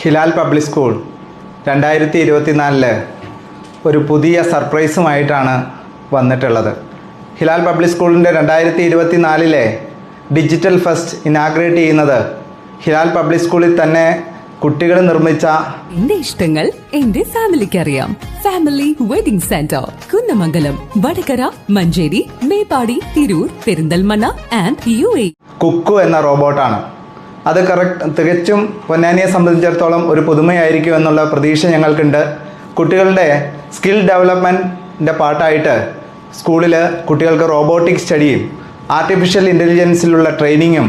Hilal public school രണ്ടായിരത്തി ഇരുപത്തിനാലിൽ ഒരു പുതിയ സർപ്രൈസുമായിട്ടാണ് വന്നിട്ടുള്ളത്. ഹിലാൽ പബ്ലിക് സ്കൂളിന്റെ രണ്ടായിരത്തി ഇരുപത്തിനാലിലെ ഡിജിറ്റൽ ഫസ്റ്റ് ഇനാഗ്രേറ്റ് ചെയ്യുന്നത് ഹിലാൽ പബ്ലിക് സ്കൂളിൽ തന്നെ കുട്ടികൾ നിർമ്മിച്ച എന്റെ ഇഷ്ടങ്ങൾ എന്റെ ഫാമിലിക്ക് അറിയാം family wedding centre Kunnamangalam Vadakara Manjeri Meppadi Tirur Perinthalmanna and U A. Kuku എന്ന റോബോട്ടാണ്. അത് കറക്റ്റ് തികച്ചും പൊന്നാനിയെ സംബന്ധിച്ചിടത്തോളം ഒരു പുതുമയായിരിക്കും എന്നുള്ള പ്രതീക്ഷ ഞങ്ങൾക്കുണ്ട്. കുട്ടികളുടെ സ്കിൽ ഡെവലപ്മെന്റിന്റെ പാട്ടായിട്ട് സ്കൂളിൽ കുട്ടികൾക്ക് റോബോട്ടിക് സ്റ്റഡിയും ആർട്ടിഫിഷ്യൽ ഇന്റലിജൻസിലുള്ള ട്രെയിനിങ്ങും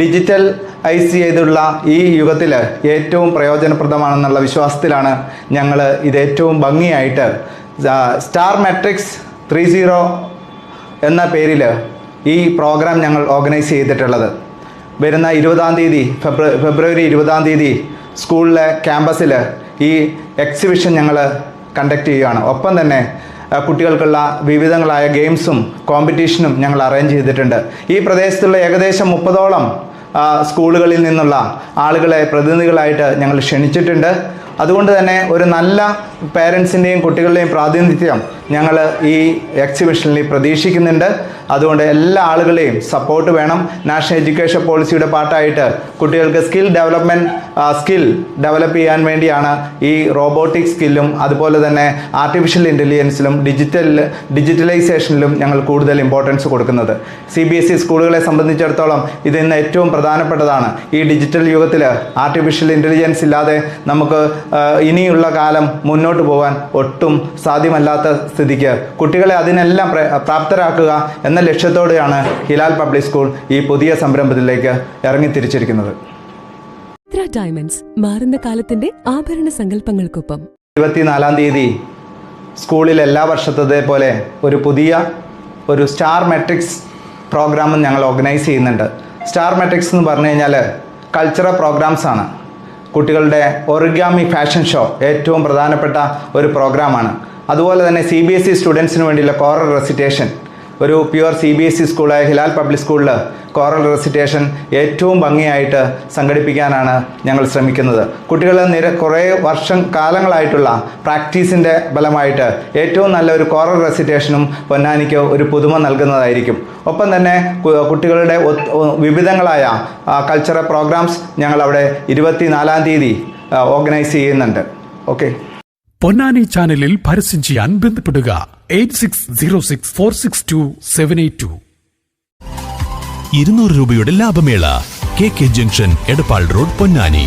ഡിജിറ്റൽ ഐസ് ചെയ്തുള്ള ഈ യുഗത്തിൽ ഏറ്റവും പ്രയോജനപ്രദമാണെന്നുള്ള വിശ്വാസത്തിലാണ് ഞങ്ങൾ ഇത് ഏറ്റവും ഭംഗിയായിട്ട് സ്റ്റാർ മെട്രിക്സ് ത്രീ സീറോ എന്ന പേരിൽ ഈ പ്രോഗ്രാം ഞങ്ങൾ ഓർഗനൈസ് ചെയ്തിട്ടുള്ളത്. വരുന്ന ഇരുപതാം തീയതി ഫെബ്രുവരി ഇരുപതാം തീയതി സ്കൂളിലെ ക്യാമ്പസിൽ ഈ എക്സിബിഷൻ ഞങ്ങൾ കണ്ടക്ട് ചെയ്യുകയാണ്. ഒപ്പം തന്നെ കുട്ടികൾക്കുള്ള വിവിധങ്ങളായ ഗെയിംസും കോമ്പറ്റീഷനും ഞങ്ങൾ അറേഞ്ച് ചെയ്തിട്ടുണ്ട്. ഈ പ്രദേശത്തുള്ള ഏകദേശം മുപ്പതോളം സ്കൂളുകളിൽ നിന്നുള്ള ആളുകളെ പ്രതിനിധികളായിട്ട് ഞങ്ങൾ ക്ഷണിച്ചിട്ടുണ്ട്. അതുകൊണ്ട് തന്നെ ഒരു നല്ല പേരൻസിന്റെയും കുട്ടികളുടെയും പ്രാതിനിധ്യം ഞങ്ങൾ ഈ എക്സിബിഷനിൽ പ്രതീക്ഷിക്കുന്നുണ്ട്. അതുകൊണ്ട് എല്ലാ ആളുകളെയും സപ്പോർട്ട് വേണം. നാഷണൽ എഡ്യൂക്കേഷൻ പോളിസിയുടെ പാർട്ടായിട്ട് കുട്ടികൾക്ക് സ്കിൽ ഡെവലപ്മെന്റ് സ്കിൽ ഡെവലപ്പ് ചെയ്യാൻ വേണ്ടിയാണ് ഈ റോബോട്ടിക് സ്കില്ലും അതുപോലെ തന്നെ ആർട്ടിഫിഷ്യൽ ഇന്റലിജൻസിലും ഡിജിറ്റൽ ഡിജിറ്റലൈസേഷനിലും ഞങ്ങൾ കൂടുതൽ ഇമ്പോർട്ടൻസ് കൊടുക്കുന്നത്. സി ബി എസ് ഇ സ്കൂളുകളെ സംബന്ധിച്ചിടത്തോളം ഇത് ഇന്ന് ഏറ്റവും പ്രധാനപ്പെട്ടതാണ്. ഈ ഡിജിറ്റൽ യുഗത്തിൽ ആർട്ടിഫിഷ്യൽ ഇന്റലിജൻസ് ഇല്ലാതെ നമുക്ക് ഇനിയുള്ള കാലം മുന്നോട്ട് പോകാൻ ഒട്ടും സാധ്യമല്ലാത്ത സ്ഥിതിക്ക് കുട്ടികളെ അതിനെല്ലാം പ്രാപ്തരാക്കുക എന്ന ലക്ഷ്യത്തോടെയാണ് ഹിലാൽ പബ്ലിക് സ്കൂൾ ഈ പുതിയ സംരംഭത്തിലേക്ക് ഇറങ്ങിത്തിരിച്ചിരിക്കുന്നത്. ഡയമണ്ട്സ് മാറുന്ന കാലത്തിന്റെ ആഭരണ സങ്കല്പങ്ങൾക്കൊപ്പം. ഇരുപത്തിനാലാം തീയതി സ്കൂളിൽ എല്ലാ വർഷത്തതേ പോലെ ഒരു പുതിയ ഒരു സ്റ്റാർ മെട്രിക്സ് പ്രോഗ്രാമും ഞങ്ങൾ ഓർഗനൈസ് ചെയ്യുന്നുണ്ട്. സ്റ്റാർ മെട്രിക്സ് എന്ന് പറഞ്ഞു കഴിഞ്ഞാൽ കൾച്ചറൽ പ്രോഗ്രാംസ് ആണ്. കുട്ടികളുടെ ഒറിഗാമി ഫാഷൻ ഷോ ഏറ്റവും പ്രധാനപ്പെട്ട ഒരു പ്രോഗ്രാമാണ് അതുപോലെ തന്നെ സി ബി എസ് ഇ സ്റ്റുഡൻസിന് വേണ്ടിയുള്ള കോറൽ റെസിറ്റേഷൻ ഒരു pure C B S E സ്കൂളായ Hilal public സ്കൂളിൽ കോറൽ റെസിറ്റേഷൻ ഏറ്റവും ഭംഗിയായിട്ട് സംഘടിപ്പിക്കാനാണ് ഞങ്ങൾ ശ്രമിക്കുന്നത്. കുട്ടികൾ നിര കുറേ വർഷം കാലങ്ങളായിട്ടുള്ള പ്രാക്ടീസിന്റെ ഫലമായിട്ട് ഏറ്റവും നല്ല ഒരു കോറൽ റെസിറ്റേഷനും പൊന്നാനിക്ക് ഒരു പുതുമ നൽകുന്നതായിരിക്കും. ഒപ്പം തന്നെ കുട്ടികളുടെ വിവിധങ്ങളായ കൾച്ചറൽ പ്രോഗ്രാംസ് ഞങ്ങൾ അവിടെ ഇരുപത്തിനാലാം തീയതി ഓർഗനൈസ് ചെയ്യുന്നുണ്ട്. ഓക്കെ പൊന്നാനി ചാനലിൽ പരസ്യം ചെയ്യാൻ ബന്ധപ്പെടുക. Eight six zero six four six two seven eight two. ഇരുന്നൂറ് രൂപയുടെ ലാഭമേള K K junction Edappal road Ponnani.